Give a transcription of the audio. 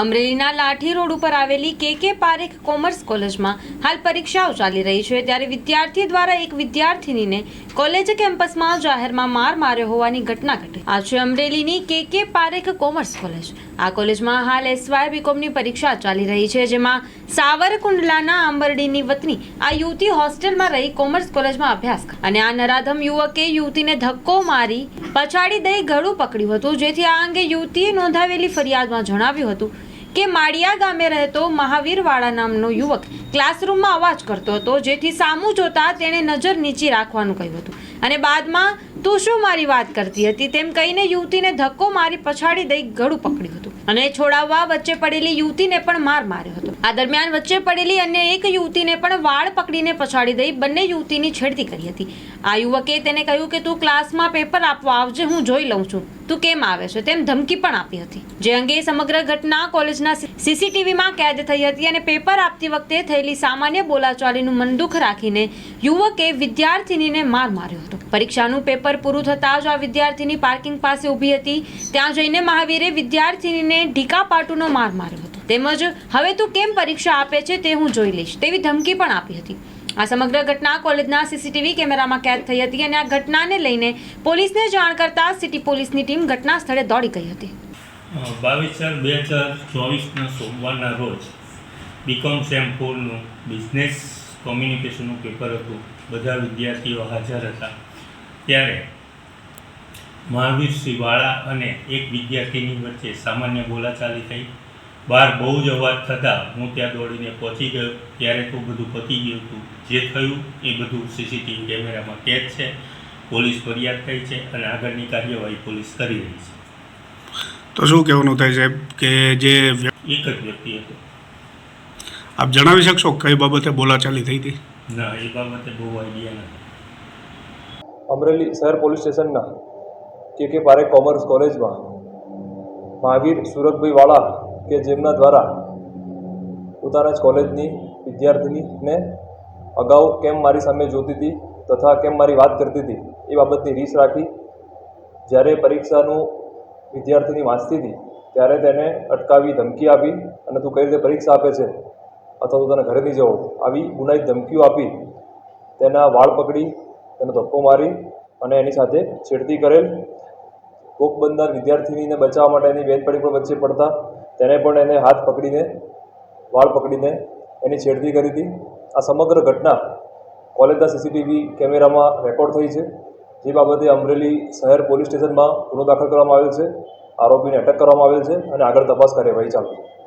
અમરેલીના લાઠી રોડ ઉપર આવેલી કે કે પારેખ કોમર્સ કોલેજમાં હાલ પરીક્ષાઓ ચાલી રહી છે. ત્યારે વિદ્યાર્થી દ્વારા એક વિદ્યાર્થીનીને કોલેજ કેમ્પસમાં જાહેરમાં માર માર્યો હોવાની ઘટના ઘટી. આ છે અમરેલીની કે કે પારેખ કોમર્સ કોલેજ. આ કોલેજમાં હાલ એસવાય બીકોમની પરીક્ષા ચાલી રહી છે, જેમાં સાવરકુંડલાના આંબરડીની વતની આ યુવતી હોસ્ટેલમાં રહી કોમર્સ કોલેજમાં અભ્યાસ અને આ નરાધમ યુવકે યુવતીને ધક્કો મારી પછાડી દઈ ગળું પકડ્યું હતું. જેથી આ અંગે યુવતીએ નોંધાવેલી ફરિયાદમાં જણાવ્યું હતું કે માળિયા ગામે રહેતો મહાવીરવાળા નામનો યુવક ક્લાસરૂમમાં અવાજ કરતો હતો, જેથી સામું જોતા તેણે નજર નીચી રાખવાનું કહ્યું હતું. અને બાદમાં, તું શું મારી વાત કરતી હતી? તેમ કહીને યુવતીને ધક્કો મારી પછાડી દઈ ગળું પકડ્યું હતું. અને છોડાવવા વચ્ચે પડેલી યુવતીને પણ માર માર્યો હતો. આ દરમિયાન વચ્ચે પડેલી અન્ય એક યુવતીને પણ વાળ પકડીને પછાડી દઈ બંને યુવતીની છેડતી કરી હતી. આ યુવકે તેને કહ્યું કે, તું ક્લાસમાં પેપર આપવા આવજે, હું જોઈ લઉં છું. તું કેમ આવે છે? તેમ ધમકી પણ આપી હતી. જે અંગે સમગ્ર ઘટના કોલેજના સીસીટીવીમાં કેદ થઈ હતી અને પેપર આપતી વખતે થયેલી સામાન્ય બોલાચાલીનું મનદુખ રાખીને યુવકે વિદ્યાર્થિનીને માર માર્યો હતો. પરીક્ષાનું પેપર પૂરું થતાં જ આ વિદ્યાર્થીની પાર્કિંગ પાસે ઊભી હતી. ત્યાં જઈને મહાવીરે વિદ્યાર્થિનીને ઢીકા પાટુનો માર માર્યો હતો. તેમજ હવે તું કેમ પરીક્ષા આપે છે તે હું જોઈ લઈશ. તેવી ધમકી પણ આપી હતી. આ સમગ્ર ઘટના કોલેજના સીસીટીવી કેમેરામાં કેદ થઈ હતી અને આ ઘટનાને લઈને પોલીસને જાણ કરતા સિટી પોલીસની ટીમ ઘટના સ્થળે દોડી ગઈ હતી. બાવીસ ચાર બે હજાર ચોવીસના સોમવારના રોજ બીકોમ સેમ ફોરનું બિઝનેસ કોમ્યુનિકેશનનું પેપર હતું. બધા વિદ્યાર્થીઓ હાજર હતા. ત્યારે મહાવીર શ્રી વાળા અને એક વિદ્યાર્થીની વચ્ચે સામાન્ય બોલાચાલી થઈ. બહાર બહુ જ અવાજ થતાં હું ત્યાં દોડીને પહોંચી ગયો. ત્યારે તો બધું પતી ગયું હતું. જે થયું એ બધું સીસીટીવી કેમેરામાં કેદ છે. પોલીસ ફરિયાદ થઈ છે અને આગળની કાર્યવાહી પોલીસ કરી રહી છે. તો શું કહેવાનું થાય સાહેબ કે જે એક જ વ્યક્તિ હતો. આપ જણાવી શકશો કઈ બાબતે બોલાચાલી થઈ હતી? ના એ બાબતે બહુ આઈડિયા નથી. અમરેલી શહેર પોલીસ સ્ટેશનના કે કે પારેખ કોમર્સ કોલેજમાં મહાવીર સુરતભાઈ વાળા કે જેમના દ્વારા પોતાના જ કોલેજની વિદ્યાર્થીનીને અગાઉ કેમ મારી સામે જોતી હતી તથા કેમ મારી વાત કરતી હતી એ બાબતની રીસ રાખી જ્યારે પરીક્ષાનું વિદ્યાર્થીની વાંચતી હતી ત્યારે તેને અટકાવી ધમકી આપી અને તું કઈ રીતે પરીક્ષા આપે છે અથવા તો તને ઘરે નહીં જવો આવી ગુનાહિત ધમકીઓ આપી તેના વાળ પકડી, તેનો ધક્કો મારી અને એની સાથે છેડતી કરેલ કોક બંદર વિદ્યાર્થીનીને બચાવવા માટે એની બેનપણી પણ વચ્ચે પડતા તેને પણ એને હાથ પકડીને, વાળ પકડીને એની છેડતી કરી હતી. આ સમગ્ર ઘટના કોલેજના સીસીટીવી કેમેરામાં રેકોર્ડ થઈ છે. જે બાબતે અમરેલી શહેર પોલીસ સ્ટેશનમાં ગુનો દાખલ કરવામાં આવેલ છે. આરોપીને અટક કરવામાં આવેલ છે અને આગળ તપાસ કાર્યવાહી ચાલુ છે.